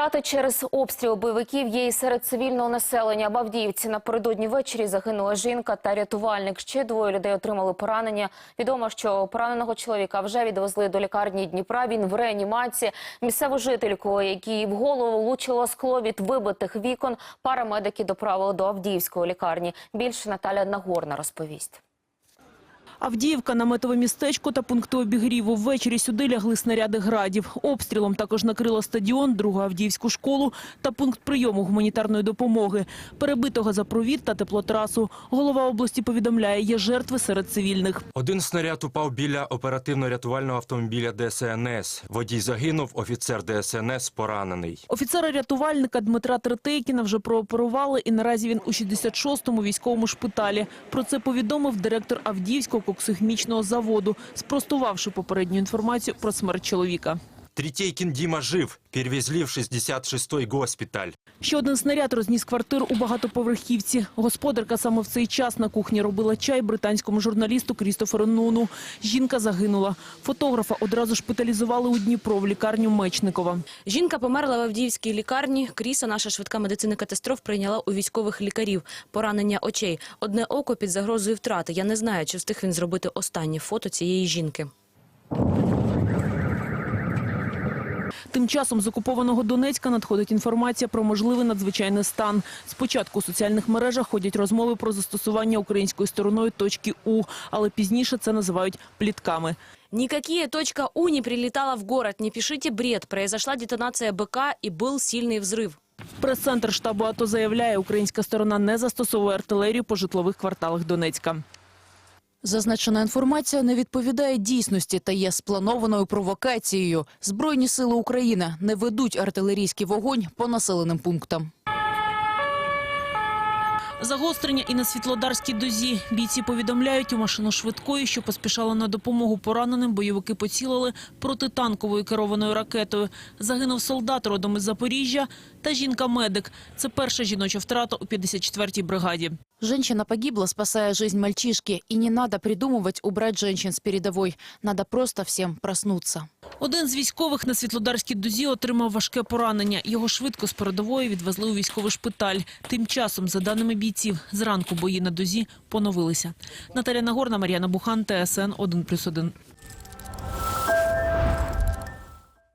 Втрати через обстріл бойовиків є і серед цивільного населення. В Авдіївці напередодні ввечері загинула жінка та рятувальник. Ще двоє людей отримали поранення. Відомо, що пораненого чоловіка вже відвезли до лікарні Дніпра. Він в реанімації. Місцеву жительку, якій в голову влучило скло від вибитих вікон, парамедики доправили до Авдіївської лікарні. Більше Наталя Нагорна розповість. Авдіївка, наметове містечко та пункти обігріву. Ввечері сюди лягли снаряди градів. Обстрілом також накрило стадіон, другу Авдіївську школу та пункт прийому гуманітарної допомоги. Перебито газопровід та теплотрасу. Голова області повідомляє, є жертви серед цивільних. Один снаряд упав біля оперативно-рятувального автомобіля ДСНС. Водій загинув, офіцер ДСНС поранений. Офіцера-рятувальника Дмитра Третейкіна вже прооперували і наразі він у 66-му військовому шпиталі. Про це повідомив директор Авдіївського коксохімічного заводу, спростувавши попередню інформацію про смерть чоловіка. Третейкин Дима жив. Перевезли в 66-й госпіталь. Ще один снаряд розніс квартиру у багатоповерхівці. Господарка саме в цей час на кухні робила чай британському журналісту Крістоферу Нуну. Жінка загинула. Фотографа одразу шпиталізували у Дніпро в лікарню Мечникова. Жінка померла в Авдіївській лікарні. Кріса, наша швидка медицини катастроф, прийняла у військових лікарів. Поранення очей. Одне око під загрозою втрати. Я не знаю, чи встиг він зробити останнє фото цієї жінки. Тим часом з окупованого Донецька надходить інформація про можливий надзвичайний стан. Спочатку у соціальних мережах ходять розмови про застосування українською стороною точки У, але пізніше це називають плітками. Никакие точка У не прилетала в город. Не пишите бред. Произошла детонация БК и был сильный взрыв. Прес-центр штабу АТО заявляє, українська сторона не застосовує артилерію по житлових кварталах Донецька. Зазначена інформація не відповідає дійсності та є спланованою провокацією. Збройні сили України не ведуть артилерійський вогонь по населеним пунктам. Загострення і на Світлодарській дозі. Бійці повідомляють, у машину швидкої, що поспішала на допомогу пораненим, бойовики поцілили протитанковою керованою ракетою. Загинув солдат родом із Запоріжжя та жінка-медик. Це перша жіноча втрата у 54-й бригаді. Женщина погибла, спасая жизнь мальчишки. И не надо придумывать убрать женщин с передовой. Надо просто всем проснуться. Один з військових на Світлодарській дузі отримав важке поранення. Його швидко з передової відвезли у військовий шпиталь. Тим часом, за даними бійців, зранку бої на дузі поновилися. Наталя Нагорна, Мар'яна Бухан, ТСН 1+,1.